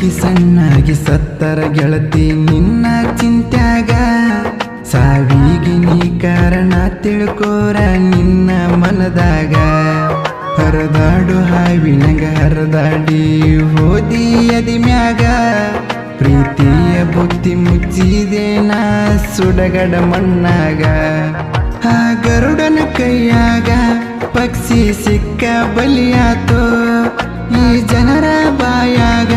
ಕೊರಗಿ ಸಣ್ಣಾಗಿ ಸತ್ತರ ಗೆಳತಿ ನಿನ್ನ ಚಿಂತ್ಯಾಗ. ಸಾವಿಗೆ ನೀ ಕಾರಣ ತಿಳ್ಕೋರ ನಿನ್ನ ಮನದಾಗ. ಹರದಾಡು ಹಾವಿನಗ ಹರದಾಡಿ ಹೋದಿ ಅದಿ ಮ್ಯಾಗ ಪ್ರೀತಿಯ ಬುದ್ಧಿ ಮುಚ್ಚಿದೇನ ಸುಡಗಡ ಮಣ್ಣಾಗ. ಆ ಗರುಡನ ಕೈಯಾಗ ಪಕ್ಷಿ ಸಿಕ್ಕ ಬಲಿಯಾತೋ. ಈ ಜನರ ಬಾಯಾಗ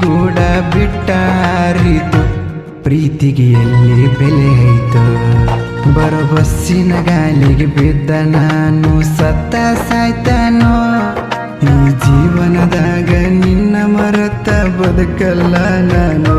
ಗೂಡ ಬಿಟ್ಟಾರಿತು. ಪ್ರೀತಿಗೆ ಎಲ್ಲಿ ಬೆಲೆ ಆಯಿತು. ಬರೋ ಬಸ್ಸಿನ ಗಾಲಿಗೆ ಬಿದ್ದ ನಾನು ಸತ್ತ ಸಾಯ್ತಾನೋ? ಈ ಜೀವನದಾಗ ನಿನ್ನ ಮರತ ಬದುಕಲ್ಲ ನಾನು.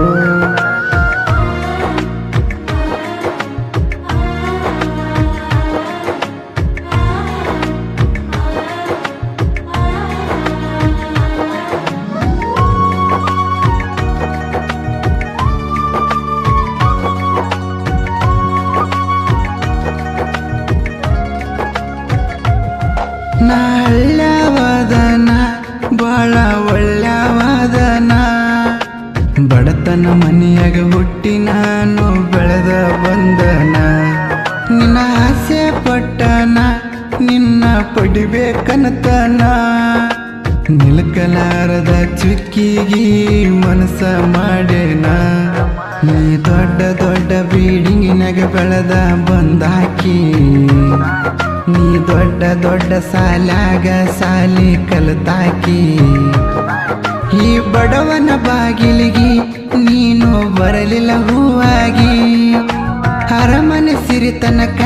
ಬಡತನ ಮನೆಯಾಗ ಹುಟ್ಟಿ ನಾನು ಬೆಳೆದ ಬಂದನ ನಿನ್ನ ಆಸೆ ಪಟ್ಟನ, ನಿನ್ನ ಪಡಿಬೇಕನತನ ನಿಲ್ಕಲಾರದ ಚುಕ್ಕಿಗಿ ಮನಸ ಮಾಡೇನ ನೀ ದೊಡ್ಡ ದೊಡ್ಡ ಬಿಲ್ಡಿಂಗಿನಾಗ ಬೆಳೆದ ಬಂದಾಕಿ. ನೀ ದೊಡ್ಡ ದೊಡ್ಡ ಸಾಲಾಗ ಸಾಲಿ ಕಲಿತಾಕಿ. ಈ ಬಡವನ ಬಾಗಿಲಿಗೆ ನೀನು ಬರಲಿಲ್ಲ ಹೂವಾಗಿ. ಅರಮನೆ ಸಿರಿತನಕ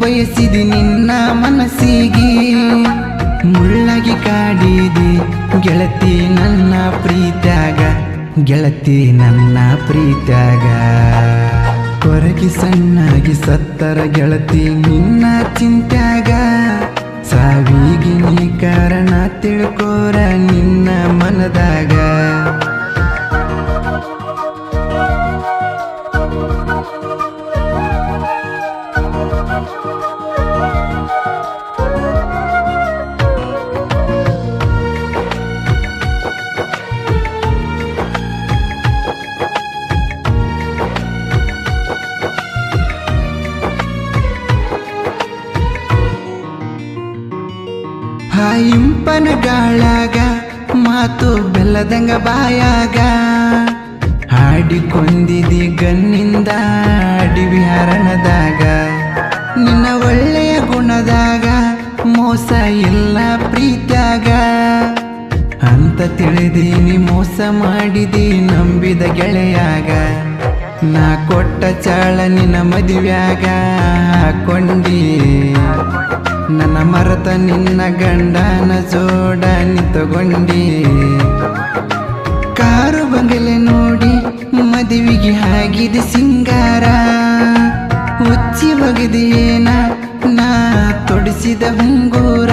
ಬಯಸಿದಿ ನಿನ್ನ ಮನಸ್ಸಿಗೆ. ಮುಳ್ಳಾಗಿ ಕಾಡಿದಿ ಗೆಳತಿ ನನ್ನ ಪ್ರೀತ್ಯಾಗ, ಗೆಳತಿ ನನ್ನ ಪ್ರೀತ್ಯಾಗ. ಕೊರಗಿ ಸಣ್ಣಾಗಿ ಸತ್ತರ ಗೆಳತಿ ನಿನ್ನ ಚಿಂತ್ಯಾಗ. ಸಾವಿಗೆ ಕಾರಣ ತಿಳ್ಕೋರ ನಿನ್ನ ಮನದಾಗ. ಇಂಪನ ಗಾಳಾಗ ಮಾತು ಬೆಲ್ಲದಂಗ ಬಾಯಾಗ. ಹಾಡಿಕೊಂಡಿದಿ ಗನ್ನಿಂದ ಅಡಿವಿ ಹರಣದಾಗ ನಿನ್ನ ಒಳ್ಳೆಯ ಗುಣದಾಗ, ಮೋಸ ಇಲ್ಲ ಪ್ರೀತ್ಯಾಗ. ಅಂತ ತಿಳಿದೀನಿ, ಮೋಸ ಮಾಡಿದಿ ನಂಬಿದ ಗೆಳೆಯಾಗ. ನಾ ಕೊಟ್ಟ ಚಾಳ ನಿನ್ನ ಮದುವ್ಯಾಗ ಕೊಂಡಿ. ನನ್ನ ಮರತ ನಿನ್ನ ಗಂಡನ ಜೋಡ ನಿಂತುಕೊಂಡಿ. ಕಾರು ಬಂಗಲೆ ನೋಡಿ ಮದುವೆಗೆ ಹಾಗಿದೆ ಸಿಂಗಾರ. ಉಚ್ಚಿ ಬಗೆದೇನ ನಾ ತೊಡಿಸಿದ ಹುಂಗೂರ.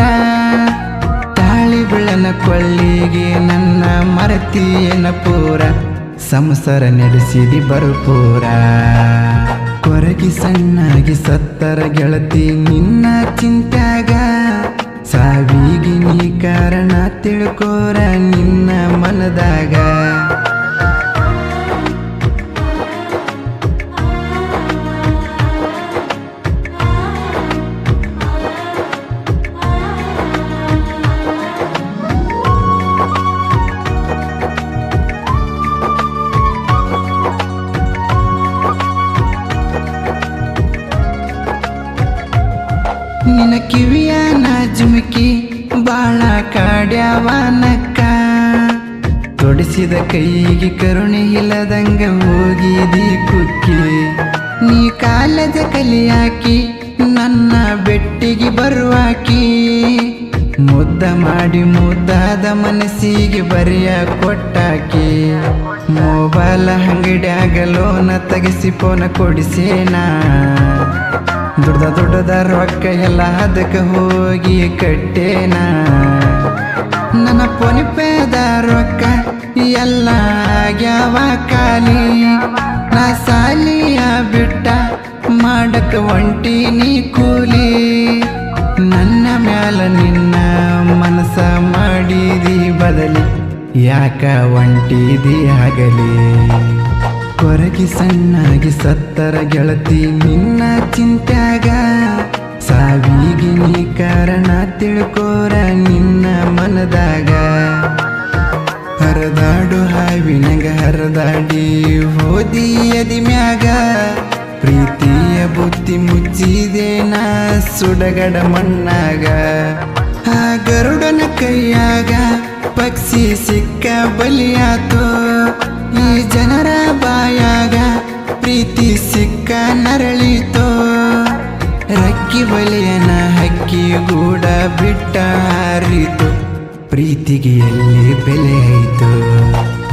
ತಾಳಿ ಬಿಳನ ಕೊಳ್ಳಿಗೆ ನನ್ನ ಮರತಿಯನ ಪೂರ. ಸಂಸಾರ ನಡೆಸಿದಿ ಬರುಪೂರ. ಕೊರಗಿ ಸಣ್ಣಾಗಿ ಸತ್ತರ ಗೆಳತಿ ನಿನ್ನ ಚಿಂತಾಗ ಸಾವಿಗೆ ನೀ ಕಾರಣ ತಿಳ್ಕೋರ ನಿನ್ನ ಮನದಾಗ. ಕಾಡ್ಯಾವನಕ್ಕ ತೊಡಿಸಿದ ಕೈಗೆ ಕರುಣೆ ಇಲ್ಲದಂಗ ಹೋಗಿದಿ ಕುಕ್ಕಿ. ನೀ ಕಾಲದ ಕಲಿಯಾಕಿ ನನ್ನ ಬೆಟ್ಟಿಗೆ ಬರುವಾಕಿ. ಮುದ್ದ ಮಾಡಿ ಮುದ್ದಾದ ಮನಸ್ಸಿಗೆ ಬರೆಯ ಕೊಟ್ಟಾಕಿ. ಮೊಬೈಲ್ ಅಂಗಡಿಯಾಗ ಲೋನ ತೆಗೆಸಿ ಫೋನ ಕೊಡಿಸೇನಾ. ದುಡ್ದ ದುಡ್ಡದ ರೊಕ್ಕ ಎಲ್ಲ ಅದಕ್ಕೆ ಹೋಗಿ ಕಟ್ಟೇನ. ನನ್ನ ಪೊನಿಪೇದ ರೊಕ್ಕ ಎಲ್ಲ ಆಗ್ಯಾವ ಖಾಲಿ. ನಾ ಸಾಲಿಯ ಬಿಟ್ಟ ಮಾಡಕ್ಕೆ ಒಂಟಿನಿ ಕೂಲಿ. ನನ್ನ ಮ್ಯಾ ಮ್ಯಾಲ ನಿನ್ನ ಮನಸ ಮಾಡಿದಿ ಬದಲಿ. ಯಾಕ ಒಂಟಿದಿ ಆಗಲಿ? ಕೊರಗಿ ಸಣ್ಣಾಗಿ ಸತ್ತರ ಗೆಳತಿ ನಿನ್ನ ಚಿಂತ್ಯಾಗ. ಸಾವಿಗೆ ನೀ ಕಾರಣ ತಿಳ್ಕೋರ ನಿನ್ನ ಮನದಾಗ. ಹರದಾಡು ಹಾವಿನಗ ಹರದಾಡಿ ಹೋದಿ ಅದಿ ಮ್ಯಾಗ. ಪ್ರೀತಿಯ ಬುದ್ಧಿ ಮುಚ್ಚಿದೇನ ಸುಡಗಡ ಮಣ್ಣಾಗ. ಆ ಗರುಡನ ಕೈಯಾಗ ಪಕ್ಷಿ ಸಿಕ್ಕ ಬಲಿಯಾತು ಈ ಜನರ ಬಾಯಾಗ ಪ್ರೀತಿ ಸಿಕ್ಕ ನರಳಿತೋ. ರಕ್ಕಿ ಬಲಿಯನ ಹಕ್ಕಿ ಗೂಡ ಬಿಟ್ಟ ಹಾರಿತು. ಪ್ರೀತಿಗೆ ಎಲ್ಲಿ ಬೆಲೆ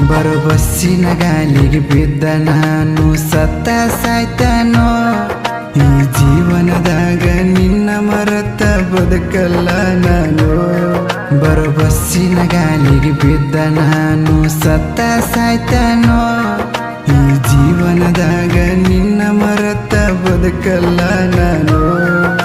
ಬರೋ ಬಸ್ಸಿನ ಗಾಲಿಗೆ ಬಿದ್ದ ನಾನು ಸತ್ತ ಸಾಯ್ತಾನೋ? ಈ ಜೀವನದಾಗ ನಿನ್ನ ಮರತ ಬದುಕಲ್ಲ ನಾನು. ಬಸ್ಸಿನ ಗಾಲಿಗೆ ಬಿದ್ದ ನಾನು ಸತ್ತ ಸಾಯ್ತಾನೋ? ಈ ಜೀವನದಾಗ ನಿನ್ನ ಮರತ ಬದುಕಲ್ಲ ನಾನು.